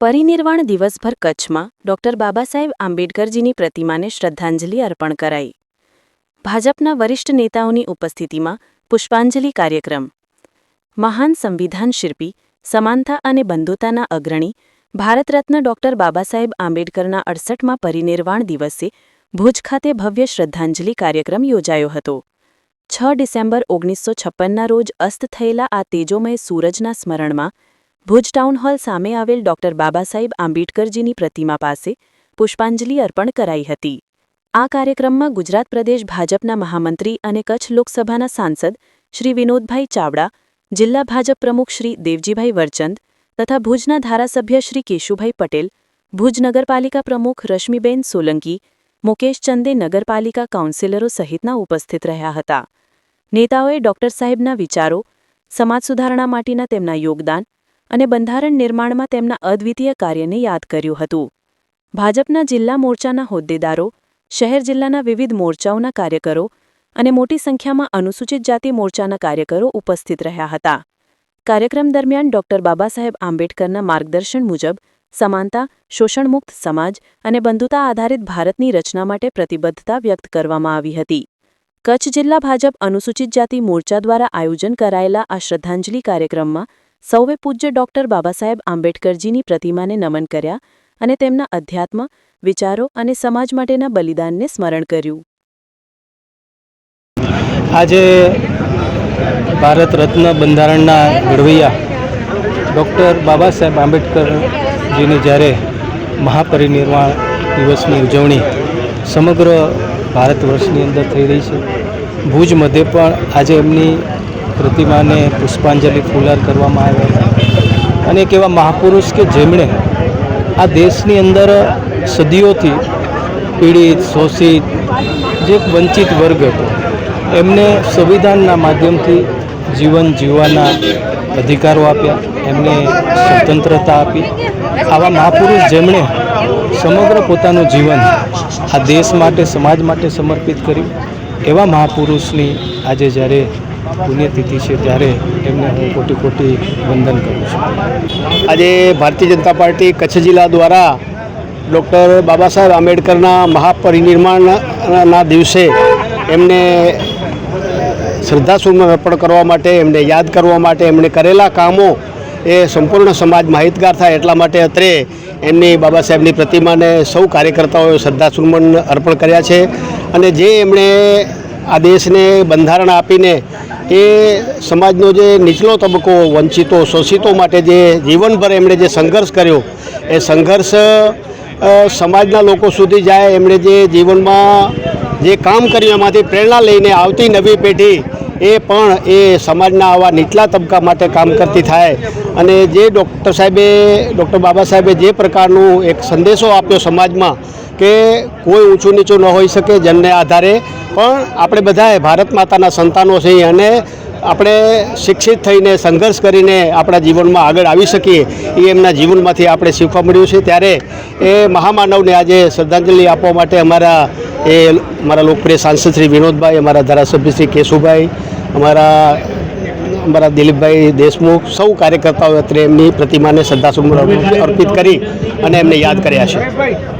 પરિનિર્વાણ દિવસભર કચ્છમાં ડોક્ટર બાબાસાહેબ આંબેડકરજીની પ્રતિમાને શ્રદ્ધાંજલિ અર્પણ કરાઈ. ભાજપના વરિષ્ઠ નેતાઓની ઉપસ્થિતિમાં પુષ્પાંજલિ કાર્યક્રમ. મહાન સંવિધાન શિલ્પી, સમાનતા અને બંધુતાના અગ્રણી, ભારતરત્ન ડોક્ટર બાબાસાહેબ આંબેડકરના અડસઠમાં પરિનિર્વાણ દિવસે ભુજ ખાતે ભવ્ય શ્રદ્ધાંજલિ કાર્યક્રમ યોજાયો હતો. છ ડિસેમ્બર ઓગણીસો છપ્પનના રોજ અસ્ત થયેલા આ તેજોમય સૂરજના સ્મરણમાં ભુજ ટાઉન હોલ સામે આવેલ ડોક્ટર બાબાસાહેબ આંબેડકરજીની પ્રતિમા પાસે પુષ્પાંજલિ અર્પણ કરાઈ હતી. આ કાર્યક્રમમાં ગુજરાત પ્રદેશ ભાજપના મહામંત્રી અને કચ્છ લોકસભાના સાંસદ શ્રી વિનોદભાઈ ચાવડા, જિલ્લા ભાજપ પ્રમુખ શ્રી દેવજીભાઈ વરચંદ તથા ભુજના ધારાસભ્ય શ્રી કેશુભાઈ પટેલ, ભુજ નગરપાલિકા પ્રમુખ રશ્મિબેન સોલંકી, મુકેશ ચંદે નગરપાલિકા કાઉન્સિલરો સહિતના ઉપસ્થિત રહ્યા હતા. નેતાઓએ ડોક્ટર સાહેબના વિચારો, સમાજ સુધારણા માટેના તેમના યોગદાન અને બંધારણ નિર્માણમાં તેમના અદ્વિતીય કાર્યને યાદ કર્યું હતું. ભાજપના જિલ્લા મોરચાના હોદ્દેદારો, શહેર જિલ્લાના વિવિધ મોરચાઓના કાર્યકરો અને મોટી સંખ્યામાં અનુસૂચિત જાતિ મોરચાના કાર્યકરો ઉપસ્થિત રહ્યા હતા. કાર્યક્રમ દરમિયાન ડોક્ટર બાબાસાહેબ આંબેડકરના માર્ગદર્શન મુજબ સમાનતા, શોષણમુક્ત સમાજ અને બંધુતા આધારિત ભારતની રચના માટે પ્રતિબદ્ધતા વ્યક્ત કરવામાં આવી હતી. કચ્છ જિલ્લા ભાજપ અનુસૂચિત જાતિ મોરચા દ્વારા આયોજન કરાયેલા આ શ્રદ્ધાંજલિ કાર્યક્રમમાં સૌએ પૂજ્ય ડોક્ટર બાબાસાહેબ આંબેડકરજીની પ્રતિમાને નમન કર્યા અને તેમના અધ્યાત્મ, વિચારો અને સમાજ માટેના બલિદાનને સ્મરણ કર્યું. આજે ભારત રત્ન બંધારણના ઘડવૈયા ડૉક્ટર બાબા સાહેબ આંબેડકરજીની જ્યારે મહાપરિનિર્વાણ દિવસની ઉજવણી સમગ્ર ભારત વર્ષની અંદર થઈ રહી છે. ભુજ મધ્યે પણ આજે એમની પ્રતિમાને પુષ્પાંજલિ ફુલાર કરવામાં આવ્યા અને એક એવા મહાપુરુષ કે જેમણે આ દેશની અંદર સદીઓથી પીડિત, શોષિત, જે એક વંચિત વર્ગ હતો, એમને સંવિધાનના માધ્યમથી જીવન જીવવાના અધિકારો આપ્યા. એમને સ્વતંત્રતા આપી. આવા મહાપુરુષ જેમણે સમગ્ર પોતાનું જીવન આ દેશ માટે, સમાજ માટે સમર્પિત કર્યું. એવા મહાપુરુષની આજે જ્યારે પુણ્યતિથિ છે ત્યારે એમને હું કોટી કોટી વંદન કરું છું. આજે ભારતીય જનતા પાર્ટી કચ્છ જિલ્લા દ્વારા ડૉક્ટર બાબા સાહેબ આંબેડકરના મહાપરિનિર્માણના દિવસે એમને શ્રદ્ધાસુમન અર્પણ કરવા માટે, એમને યાદ કરવા માટે એમણે કરેલા કામો એ સંપૂર્ણ સમાજ માહિતગાર થાય એટલા માટે અત્રે એમની બાબા સાહેબની પ્રતિમાને સૌ કાર્યકર્તાઓએ શ્રદ્ધાસુમન અર્પણ કર્યા છે. અને જે એમણે આ દેશને બંધારણ આપીને એ સમાજનો જે નીચલો તબક્કો, વંચિતો, શોષિતો માટે જે જીવનભર એમણે જે સંઘર્ષ કર્યો, એ સંઘર્ષ સમાજના લોકો સુધી જાય, એમણે જે જીવનમાં જે કામ કર્યું, એમાંથી પ્રેરણા લઈને આવતી નવી પેઢી, એ પણ એ સમાજના આવા નીચલા તબક્કા માટે કામ કરતી થાય. અને જે ડૉક્ટર સાહેબે, ડૉક્ટર બાબા સાહેબે જે પ્રકારનું એક સંદેશો આપ્યો સમાજમાં કે કોઈ ઊંચું નીચું ન હોઈ શકે જેમને આધારે. પણ આપણે બધાએ ભારત માતાના સંતાનો છીએ અને આપણે શિક્ષિત થઈને, સંઘર્ષ કરીને આપણા જીવનમાં આગળ આવી શકીએ એ એમના જીવનમાંથી આપણે શીખવા મળ્યું છે. ત્યારે એ મહામાનવને આજે શ્રદ્ધાંજલિ આપવા માટે અમારા એ અમારા લોકપ્રિય સાંસદ શ્રી વિનોદભાઈ, અમારા ધારાસભ્ય શ્રી કેશુભાઈ, અમારા અમારા દિલીપભાઈ દેશમુખ, સૌ કાર્યકર્તાઓ અત્રે એમની પ્રતિમાને શ્રદ્ધાસુમન અર્પિત કરી અને એમને યાદ કર્યા છે.